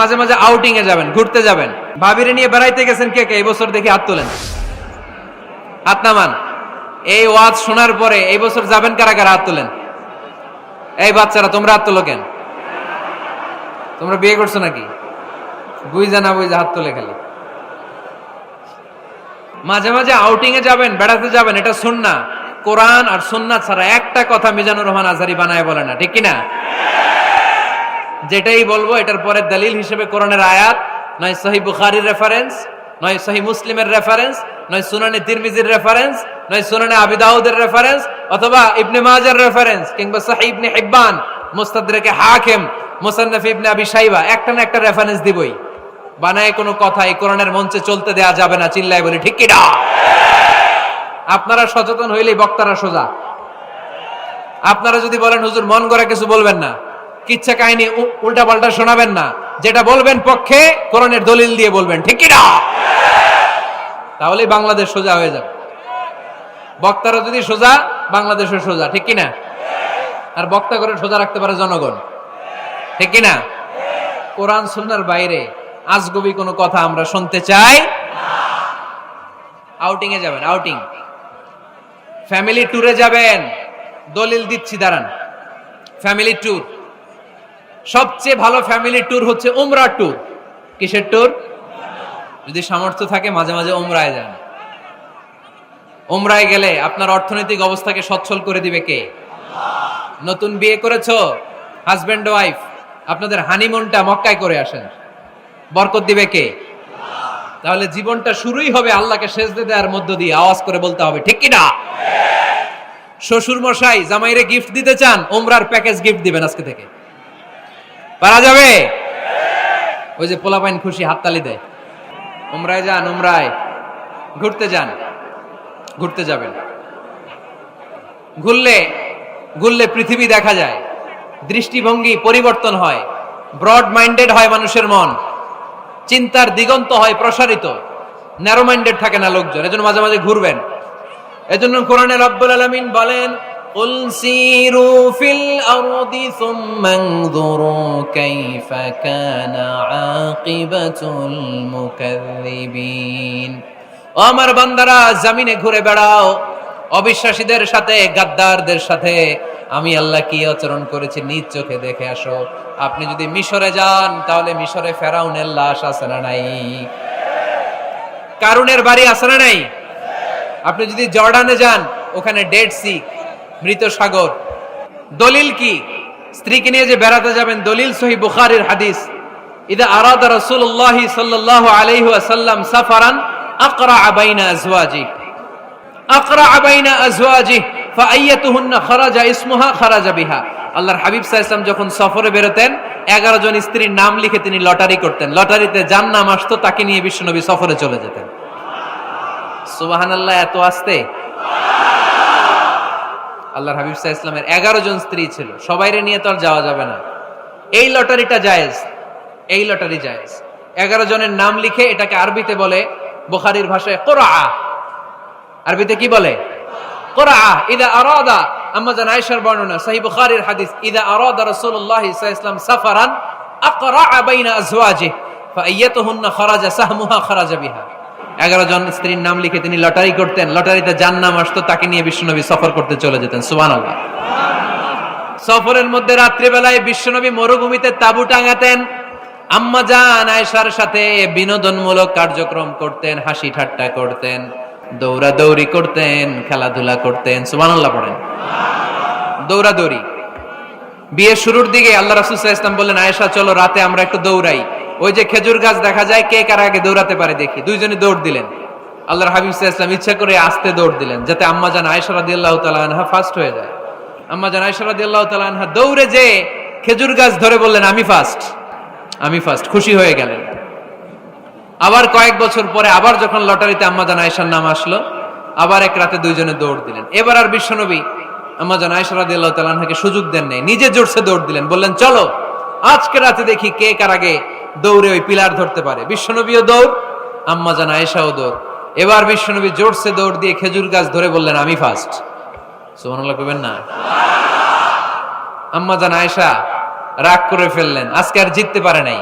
মাঝে মাঝে আউটিং এ যাবেন, ঘুরতে যাবেন। ভাবিরে নিয়ে বেড়াইতে গেছেন কে কে? এই বছর দেখি হাত তোলেন। হাত নামান। এই ওয়াজ শোনার পরে এই বছর যাবেন কারা কারা? হাত তোলেন। এই বাচ্চারা, তোমরা হাত তোলো কেন? তোমরা বিয়ে করছ নাকি? বুঝা না বুঝা হাত তোলে খালি। মাঝে মাঝে আউটিং এ যাবেন, বেড়াতে যাবেন, এটা সুন্না। কোরআন আর সুন্নাত ছাড়া একটা কথা মিজানুর রহমান আজারি বানায় বলে না, ঠিক কিনা? যেটাই বলব, এটার পরে দলিল হিসেবে কোরআনের আয়াত, নয় সহি বুখারির রেফারেন্স নয় সহি মুসলিমের রেফারেন্স নয় সুনানে তিরমিজির রেফারেন্স নয় সুনানে আবিদাউদের রেফারেন্স অথবা ইবনে মাজার রেফারেন্স কিংবা সহি ইবনে হিব্বান, মুস্তাদরেকে হাকিম, মুসান্নাফ ইবনে আবি শাইবা, একটা না একটা রেফারেন্স দিবই। বানায় কোনো কথা এই কোরআনের মঞ্চে চলতে দেয়া যাবে না, চিল্লায় বলি, ঠিক কিনা? আপনারা সচেতন হইলেই বক্তারা সোজা। আপনারা যদি বলেন, হুজুর, মন গড়া কিছু বলবেন না। কিচ্ছা কাহিনী উল্টা পাল্টা শোনাবেন না। যেটা বলবেন পক্ষে, কোরআনের দলিল দিয়ে বলবেন। ঠিক কিনা? তাহলে বাংলাদেশ সোজা হয়ে যাবে। বক্তারা যদি সোজা, বাংলাদেশও সোজা। ঠিক কিনা? আর বক্তা করে সোজা রাখতে পারে জনগণ। ঠিক কিনা? কোরআন সুন্নার বাইরে আজগবি কোনো কথা আমরা শুনতে চাই আউটিং এ যাবেন আউটিং ফ্যামিলি ট্যুরে যাবেন। দলিল দিচ্ছি, দাঁড়ান। ফ্যামিলি ট্যুর সবচেয়ে ভালো ফ্যামিলি ট্যুর হচ্ছে উমরা ট্যুর কিসের ট্যুর যদি সামর্থ্য থাকে, মাঝে মাঝে উমরায় যান। উমরায় গেলে আপনার অর্থনৈতিক অবস্থাকে সচ্ছল করে দিবে কে? নতুন বিয়ে করেছ হাজব্যান্ড ওয়াইফ আপনাদের হানিমুনটা মক্কায় করে আসেন। বরকত দিবে কে? তাহলে জীবনটা শুরুই হবে আল্লাহকে সেজদে দেওয়ার মধ্য দিয়ে, আওয়াজ করে বলতে হবে, ঠিক কিনা? শ্বশুর মশাই জামাইরে গিফট দিতে চান ওমরার প্যাকেজ গিফট দিবেন আজকে থেকে। পারা যাবে? ওই যে পোলাপাইন খুশি হাততালি দেয়। উমরায় যান, উমরায়। ঘুরতে যান। ঘুরতে যাবেন। ঘুরলে ঘুরলে পৃথিবী দেখা যায়। দৃষ্টিভঙ্গি পরিবর্তন হয়। ব্রড মাইন্ডেড হয় মানুষের মন। চিন্তার দিগন্ত হয় প্রসারিত। ন্যারো মাইন্ডেড থাকে না লোকজন। এজন্য মাঝে মাঝে ঘুরবেন। এজন্য কোরআনে রব্বুল আলামিন বলেন قل سيروا في الأرض ثم انظروا كيف كان عاقبة المكذبين ও আমার বান্দারা জমিনে ঘুরে বেড়াও অবিশ্বাসীদের সাথে গাদ্দারদের সাথে আমি আল্লাহ কি আচরণ করেছি নিজ চোখে দেখে আসো আপনি যদি মিশরে যান তাহলে মিশরে ফেরাউনের লাশ আছে না নাই কারুনের বাড়ি আছে না নাই আপনি যদি জর্ডানে যান ওখানে ডেড সি মৃত সাগর। দলিল কি? স্ত্রীকে নিয়ে যে বেড়াতে যাবেন, দলিল সহি বুখারির হাদিস। ইদা আরাদা রাসূলুল্লাহি সাল্লাল্লাহু আলাইহি ওয়াসাল্লাম সাফারান আকরা বাইনা আজওয়াজি। আকরা বাইনা আজওয়াজি, ফাআইয়াতুহুন্না খারাজা ইসমুহা, খারাজা বিহা। আল্লাহর হাবিব সাল্লাল্লাহু যখন সফরে বেরোতেন 11 জন স্ত্রীর নাম লিখে তিনি লটারি করতেন। লটারিতে যার নাম আসতো, তাকে নিয়ে বিশ্বনবী সফরে চলে যেতেন। সুবহানাল্লাহ, এত আসতে? আল্লাহর হাবিব সাহা ইসলামের এগারো জন স্ত্রী ছিল। সবাইরে নিয়ে তো আর যাওয়া যাবে না। এই লটারিটা জায়েজ। এই লটারি জায়েজ। এগারো জনের নাম লিখে এটাকে আরবিতে বলে বুখারির ভাষায় কোরআ। আরবিতে কি বলে? কোরআ। ইদা আরাদা, আম্মা জান আয়েশার বর্ণনা, সহিহ বুখারীর হাদিস, ইদা আরাদা রাসূলুল্লাহ সাল্লাল্লাহু সাফারান আকরা বাইনা আজওয়াজিহি, ফাআইয়াতুহুন্না খারাজা সাহমুহা খারাজা বিহা। এগারো জন স্ত্রীর নাম লিখে তিনি লটারি করতেন, লটারিতে যার নাম আসতো, তাকে নিয়ে বিশ্বনবী সফর করতে চলে যেতেন সুবান আল্লাহ সফরের মধ্যে রাত্রিবেলায় বিশ্বনবী মরুভূমিতে তাবু টাঙাতেন। আম্মা জান আয়েশার সাথে বিনোদনমূলক কার্যক্রম করতেন, হাসি ঠাট্টা করতেন, দৌড়াদৌড়ি করতেন, খেলাধুলা করতেন সুবান আল্লাহ পড়েন। দৌড়াদৌড়ি। বিয়ের শুরুর দিকে আল্লাহ রাসুল ইসলাম বললেন, আয়েশা, চলো রাতে আমরা একটু দৌড়াই। ওই যে খেজুর গাছ দেখা যায়, কে কার আগে দৌড়াতে পারে দেখি। দুইজনে দৌড় দিলেন। আল্লাহর হাবিব ইসলাম ইচ্ছা করে আস্তে দৌড় দিলেন, যাতে আম্মা জান আয়েশা রাদিয়াল্লাহু তাআলা আনহা ফার্স্ট হয়ে যায়। আম্মা জান আয়েশা রাদিয়াল্লাহু তাআলা আনহা দৌড়ে যে খেজুর গাছ ধরে বললেন, আমি ফার্স্ট আমি ফার্স্ট খুশি হয়ে গেলেন। আবার কয়েক বছর পরে আবার যখন লটারিতে আম্মা জান আয়েশার নাম আসলো, আবার এক রাতে দুইজনে দৌড় দিলেন। এবার আর বিশ্বনবী আম্মা জান আয়েশা রাদিয়াল্লাহু তাআলা আনহাকে সুযোগ দেন নাই, নিজে জোরসে দৌড় দিলেন, বললেন, চলো, আজকে রাতে দেখি কে কার আগে দৌড়ে ওই পিলার ধরতে পারে। বিশ্বনবীও দৌড়, আম্মা জান আয়েশাও দৌড়। এবার বিশ্বনবী জোরসে দৌড় দিয়ে খেজুর গাছ ধরে বললেন, আমি ফার্স্ট সুবহানাল্লাহ কবেন না? আম্মা জান আয়েশা রাগ করে ফেললেন, আজকে আর জিততে পারে নাই।